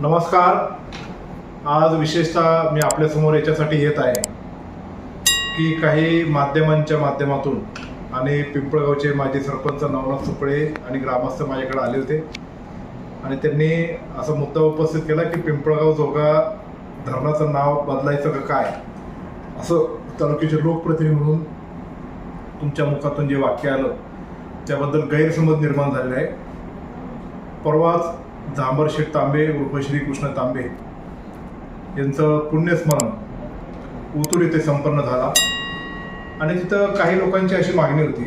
नमस्कार. आज विशेषतः मी आपल्यासमोर याच्यासाठी येत आहे की काही माध्यमांच्या माध्यमातून आणि पिंपळगावचे माजी सरपंच नवनाथ सुपळे आणि ग्रामस्थ माझ्याकडे आले होते. आणि त्यांनी असा मुद्दा उपस्थित केला की पिंपळगाव जोगा धरणाचं नाव बदलायचं का काय? असं तालुक्याचे लोकप्रतिनिधी म्हणून तुमच्या मुखातून जे वाक्य आलं त्याबद्दल गैरसमज निर्माण झालेला आहे. परवाच झांबर तांबे उर्फ श्रीकृष्ण तांबे यांचं पुण्यस्मरण उतूर येथे संपन्न झाला. आणि तिथं काही लोकांची अशी मागणी होती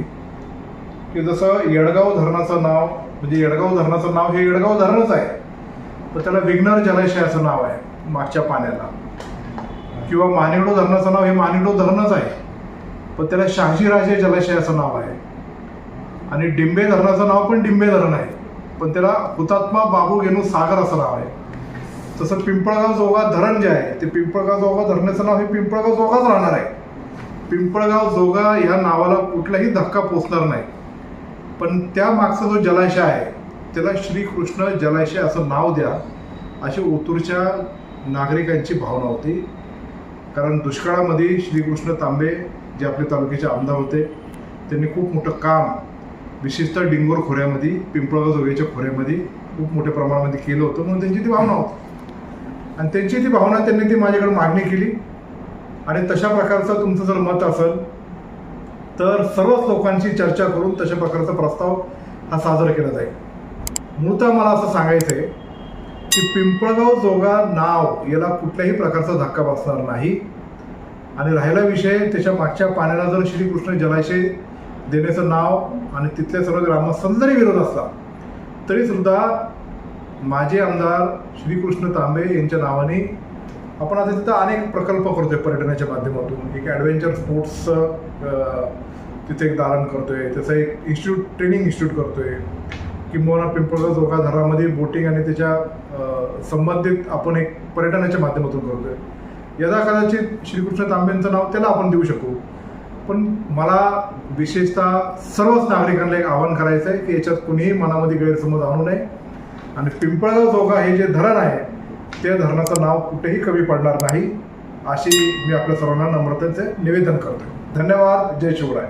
की जसं येडगाव धरणाचं नाव म्हणजे येडगाव धरणाचं नाव हे येडगाव धरणच आहे पण त्याला विघ्नर जलाशयाचं नाव आहे मागच्या पाण्याला. किंवा मानेडो धरणाचं नाव हे मानेडो धरणच आहे पण त्याला शहाजीराजे जलाशयाचं नाव आहे. आणि डिंबे धरणाचं नाव पण डिंबे धरण आहे. पण त्याला हुतात्मा बाबू गेनू सागर असं नाव आहे. तसं पिंपळगाव जोगा धरण जे आहे ते पिंपळगाव जोगा धरणाचं नाव हे पिंपळगाव जोगाच राहणार आहे. पिंपळगाव जोगा या नावाला कुठलाही धक्का पोचणार नाही. पण त्या मागचा जो जलाशय आहे त्याला श्रीकृष्ण जलाशय असं नाव द्या अशी ओतूरच्या नागरिकांची भावना होती. कारण दुष्काळामध्ये श्रीकृष्ण तांबे जे आपले तालुक्याचे आमदार होते त्यांनी खूप मोठं काम विशेषतः डिंगोर खोऱ्यामध्ये पिंपळगाव जोगेच्या खोऱ्यामध्ये खूप मोठ्या प्रमाणामध्ये केलं होतं. म्हणून त्यांची ती भावना होती. आणि त्यांची ती भावना त्यांनी ती माझ्याकडे मागणी केली. आणि तशा प्रकारचं तुमचं जर मत असेल तर सर्वच लोकांशी चर्चा करून तशा प्रकारचा प्रस्ताव हा साजरा केला जाईल. मूळतः मला असं सांगायचं आहे की पिंपळगाव जोगा नाव याला कुठल्याही प्रकारचा धक्का बसणार नाही. आणि राहिला विषय त्याच्या मागच्या पाण्याला जर श्रीकृष्ण जलाशय देण्याचं नाव आणि तिथल्या सर्व ग्रामस्थांचा जरी विरोध असला तरीसुद्धा माझे माजी आमदार श्रीकृष्ण तांबे यांच्या नावाने आपण आता तिथं अनेक प्रकल्प करतोय पर्यटनाच्या माध्यमातून. एक ॲडव्हेंचर स्पोर्ट्सचं तिथे एक दालन करतोय. त्याचं एक इन्स्टिट्यूट ट्रेनिंग इन्स्टिट्यूट करतोय. किंवा पिंपळगाव जोगा धरणामध्ये बोटिंग आणि त्याच्या संबंधित आपण एक पर्यटनाच्या माध्यमातून करतोय. यदा कदाचित श्रीकृष्ण तांबेंचं नाव त्याला आपण देऊ शकू. पण मला विशेषतः सर्वच नागरिकांना एक आवाहन करायचं आहे की याच्यात कुणीही मनामध्ये गैरसमज आणू नये. आणि पिंपळगाव चौका हे जे धरण आहे त्या धरणाचं नाव कुठेही कमी पडणार नाही. अशी मी आपल्या सर्वांना नम्रतेचे निवेदन करतो धन्यवाद. जय शिवराय.